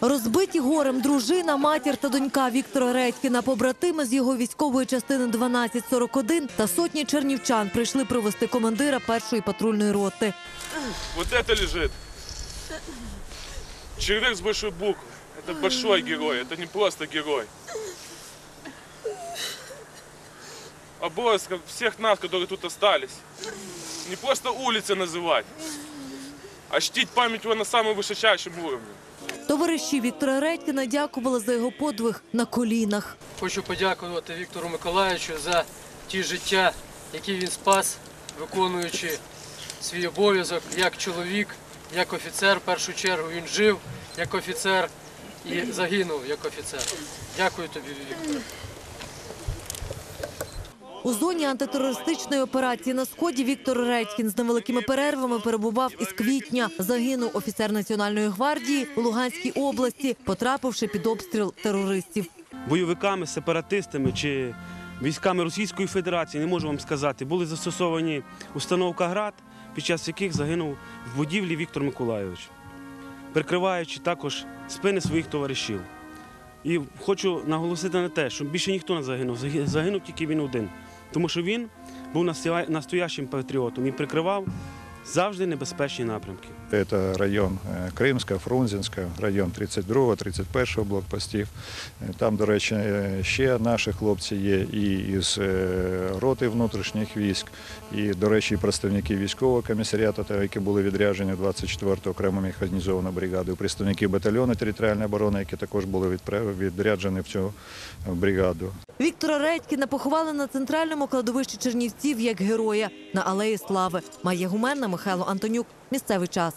Розбиті горем дружина, матір та донька Віктора Редькіна, побратими з його військової частини 1241 та сотні чернівчан прийшли провести командира першої патрульної роти. Вот это лежит. Червяк с большой буквы. Это большой герой, это не просто герой. Обовязком всех нас, которые тут остались. Не просто улицы называть, а чтить память его на самом высочайшем уровне. Товариші Віктора Редькіна дякували за його подвиг на колінах. Хочу подякувати Віктору Миколаївичу за ті життя, які він спас, виконуючи свій обов'язок як чоловік, як офіцер. В першу чергу він жив як офіцер і загинув як офіцер. Дякую тобі, Віктор. У зоні антитерористичної операції на сході Віктор Редькін з невеликими перервами перебував із квітня. Загинув офіцер Національної гвардії у Луганській області, потрапивши під обстріл терористів. бойовиками, сепаратистами чи військами Російської Федерації, не можу вам сказати, були застосовані установка ГРАД, під час яких загинув в будівлі Віктор Миколайович, прикриваючи також спини своїх товаришів. І хочу наголосити на те, що більше ніхто не загинув, заги- загинув тільки він один. Тому що він був настоящим патріотом і прикривав завжди небезпечні напрямки. Это район е, Кримська, Фрунзенська, район 32-го, 31-го блокпостів. Е, Там, до речі, е, ще наші хлопці є і із роти внутрішніх військ, і, до речі, представники військового комісаріату, які були відряджені 24-го окремо механізовану бригаду, представники батальйону територіальної оборони, які також були відряджені в цю бригаду. Віктора Редькіна поховали на центральному кладовищі Чернівців як героя на Алеї Слави. Має гуменна Михайло Антонюк. Місцевий час.